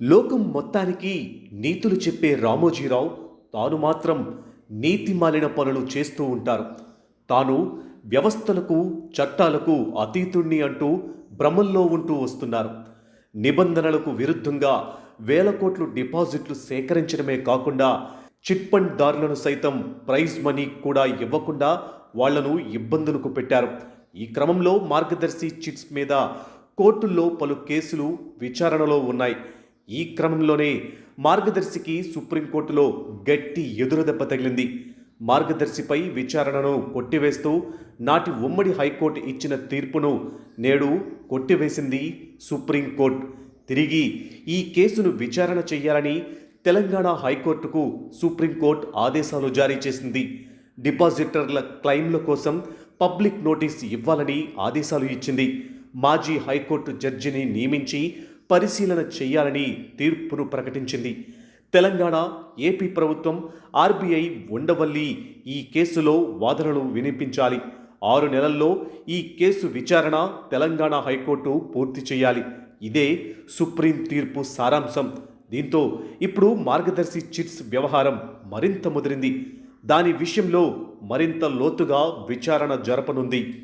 లోకం మొత్తానికి నీతులు చెప్పే రామోజీరావు తాను మాత్రం నీతి మాలిన పనులు చేస్తూ ఉంటారు. తాను వ్యవస్థలకు చట్టాలకు అతీతుణ్ణి అంటూ భ్రమంలో ఉంటూ వస్తున్నారు. నిబంధనలకు విరుద్ధంగా వేల కోట్లు డిపాజిట్లు సేకరించడమే కాకుండా చిట్ ఫండ్ దారులను సైతం ప్రైజ్ మనీ కూడా ఇవ్వకుండా వాళ్ళను ఇబ్బందులకు పెట్టారు. ఈ క్రమంలో మార్గదర్శి చిట్స్ మీద కోర్టుల్లో పలు కేసులు విచారణలో ఉన్నాయి. ఈ క్రమంలోనే మార్గదర్శికి సుప్రీంకోర్టులో గట్టి ఎదురుదెబ్బ తగిలింది. మార్గదర్శిపై విచారణను కొట్టివేస్తూ నాటి ఉమ్మడి హైకోర్టు ఇచ్చిన తీర్పును నేడు కొట్టివేసింది సుప్రీంకోర్టు. తిరిగి ఈ కేసును విచారణ చేయాలని తెలంగాణ హైకోర్టుకు సుప్రీంకోర్టు ఆదేశాలు జారీ చేసింది. డిపాజిటర్ల క్లెయిమ్ల కోసం పబ్లిక్ నోటీస్ ఇవ్వాలని ఆదేశాలు ఇచ్చింది. మాజీ హైకోర్టు జడ్జిని నియమించి పరిశీలన చేయాలని తీర్పును ప్రకటించింది. తెలంగాణ ఏపీ ప్రభుత్వం ఆర్బీఐ ఉండవల్లి ఈ కేసులో వాదనలు వినిపించాలి. ఆరు నెలల్లో ఈ కేసు విచారణ తెలంగాణ హైకోర్టు పూర్తి చేయాలి. ఇదే సుప్రీం తీర్పు సారాంశం. దీంతో ఇప్పుడు మార్గదర్శి చిట్స్ వ్యవహారం మరింత ముదిరింది. దాని విషయంలో మరింత లోతుగా విచారణ జరపనుంది.